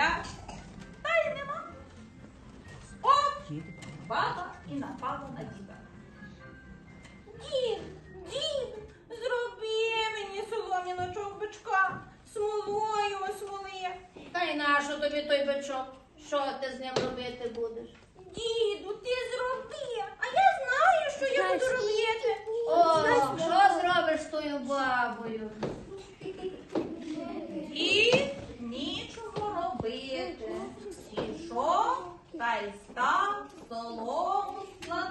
я. Та й нема. От баба і напала на діда. Дід, дід, зроби мені солом'яного бичка. Смолою смоли. Та й нащо тобі той бичок? Що ти з ним робити будеш? Діду, ти зроби, а я знаю, що я буду робити. О, що зробиш з тою бабою? І ні пити, пішов та й став солому складати.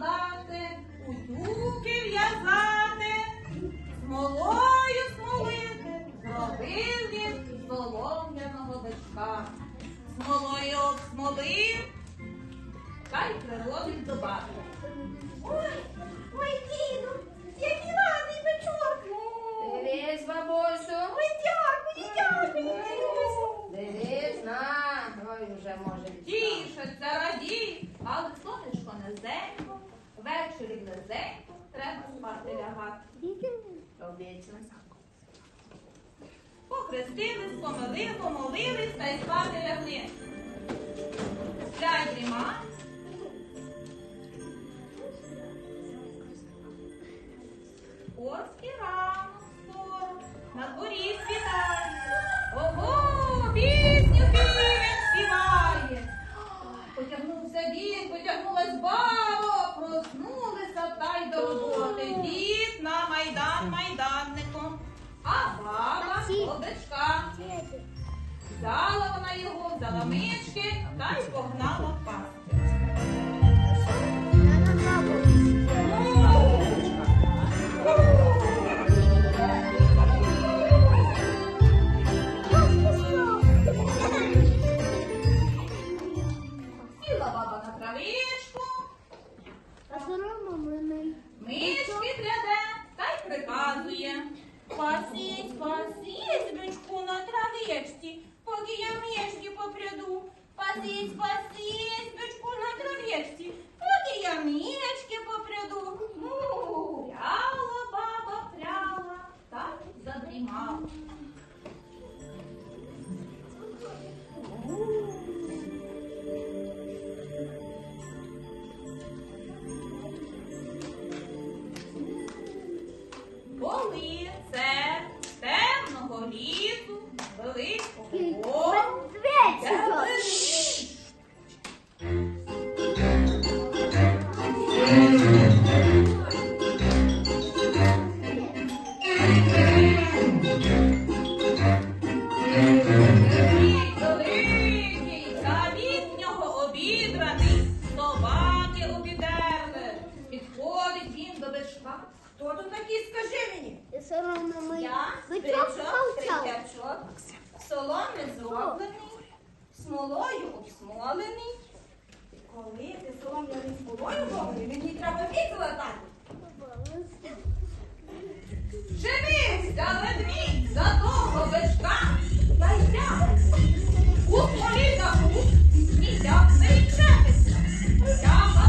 obećan zakon. Pokrestili smo, molili smo, molili smo i spadili hlijed. Dajte mi Взяла вона його, взяла мички та й погнала. now. Словаки обідерли. Підходить він до бичка. Хто тут такий, скажи мені? Я соромно мою. Я соломи зроблений, смолою обсмолений. Коли ти солом'яною смолою роблений, мені треба вікла так. Живись, та ледвій, за того бичка, та й я. У полі загуб, і як не Stop.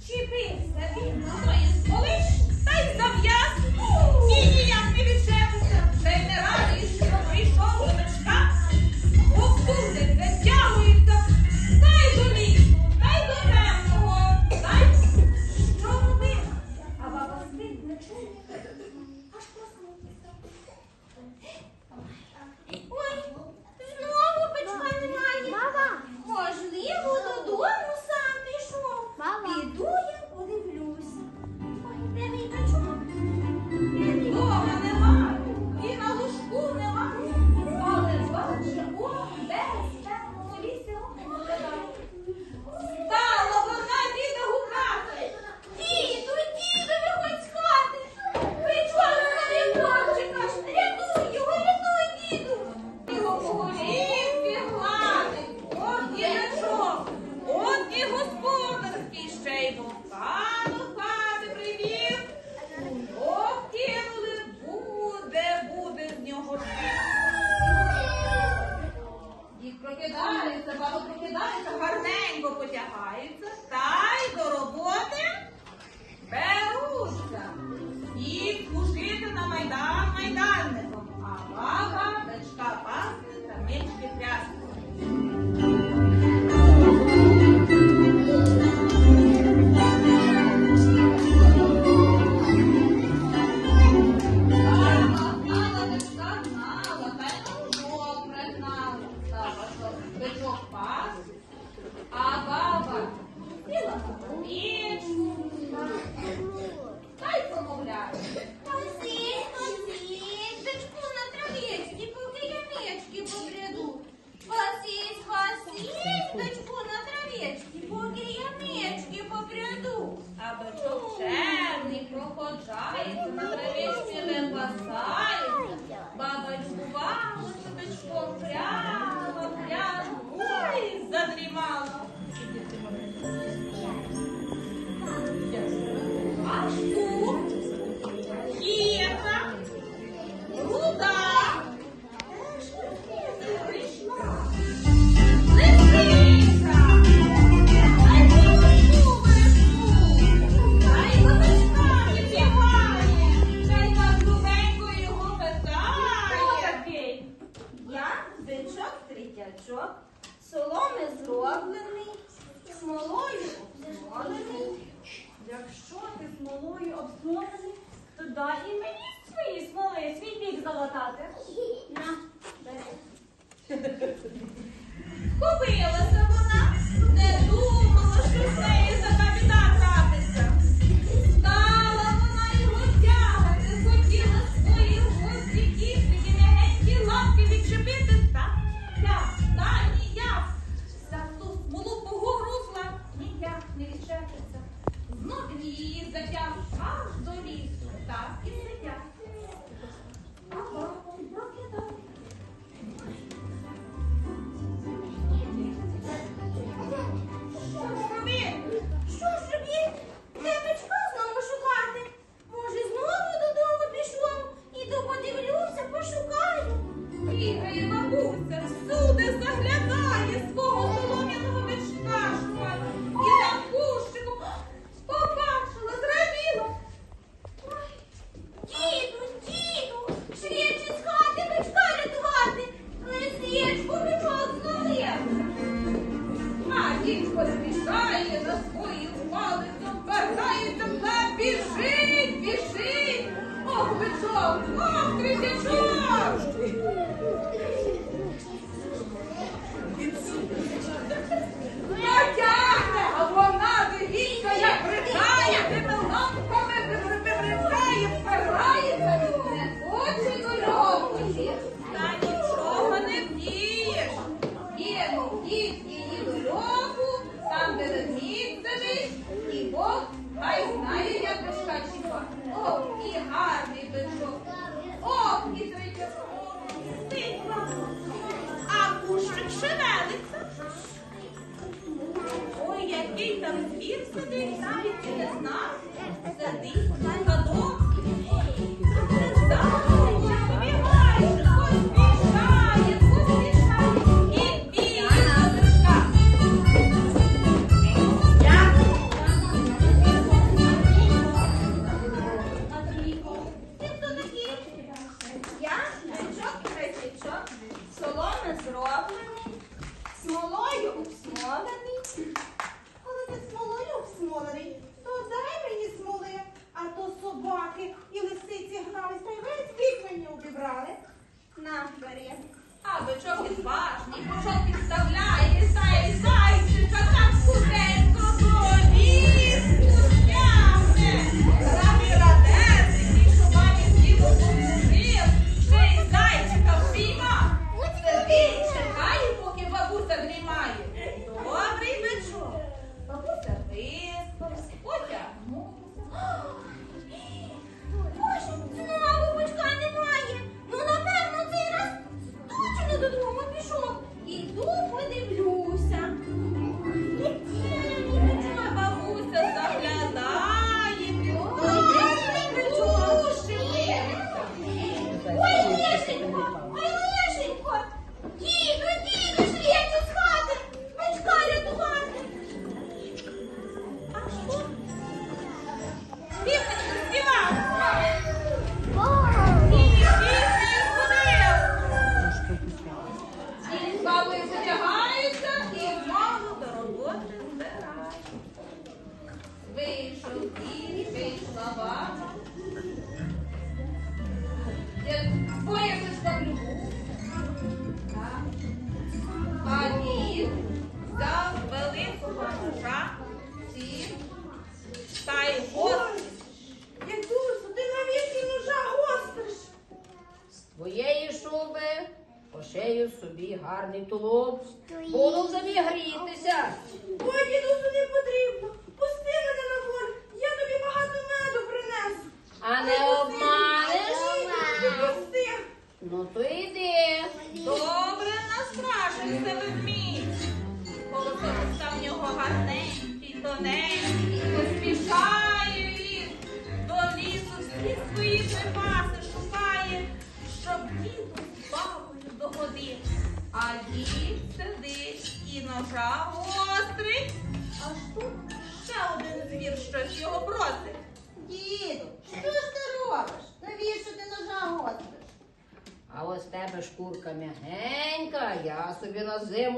Вчепився він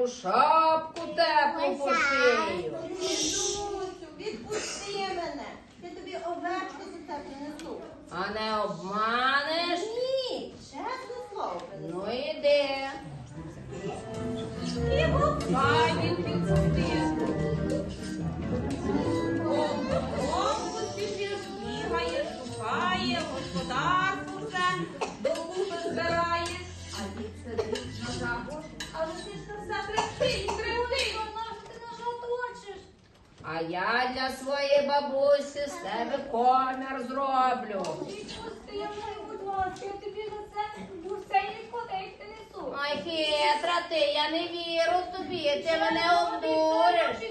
таку шапку теплу пошию. Відпусти мене. Я тобі овечку за тебе несу. А не обманеш? Ні, чесне слово. принесу. Ну іди. Ай, хитра ти, я не віру тобі, ти мене обдуриш.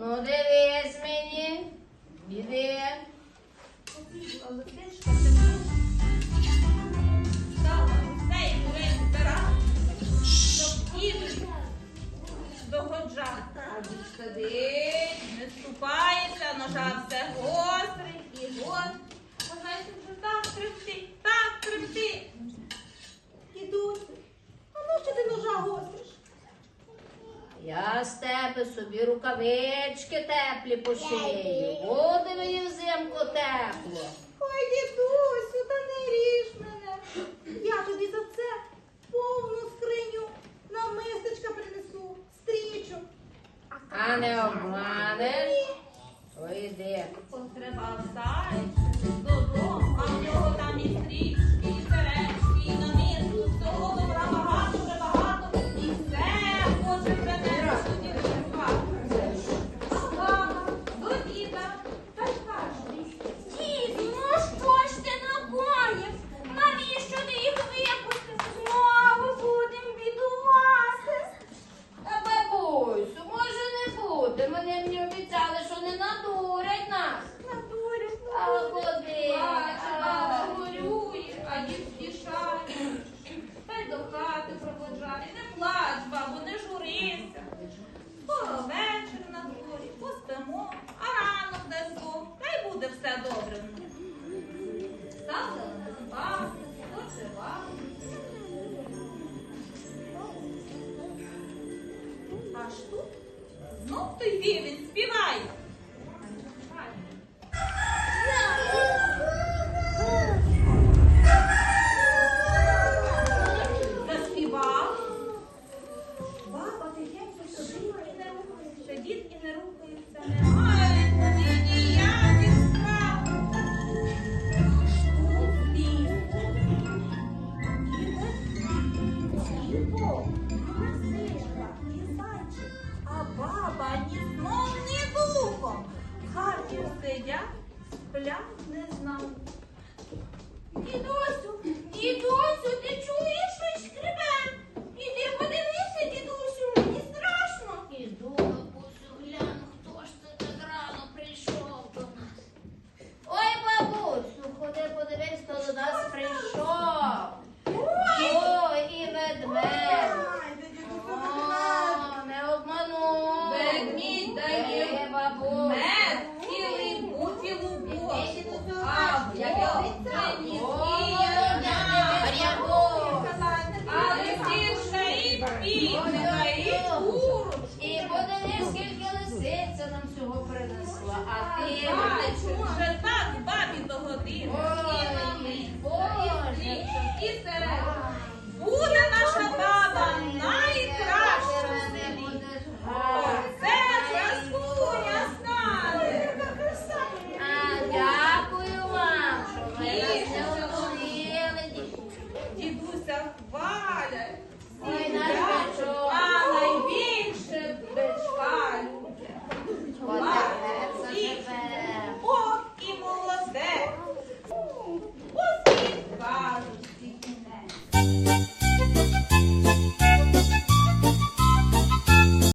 Ну дивись мені. Іди. Не ступається, ножа все гострий і гострий. Знаєте, вже так трипти, так трипти дідусь, а ну нащо ти ножа госиш? Я з тебе собі рукавички теплі пошию. Буде мені взимку тепло. Ой, дідусю, та не ріж мене. Я тобі за це повну скриню на мисочка принесу, стрічок. А не обов'язково. Аж тут знов той півень співає.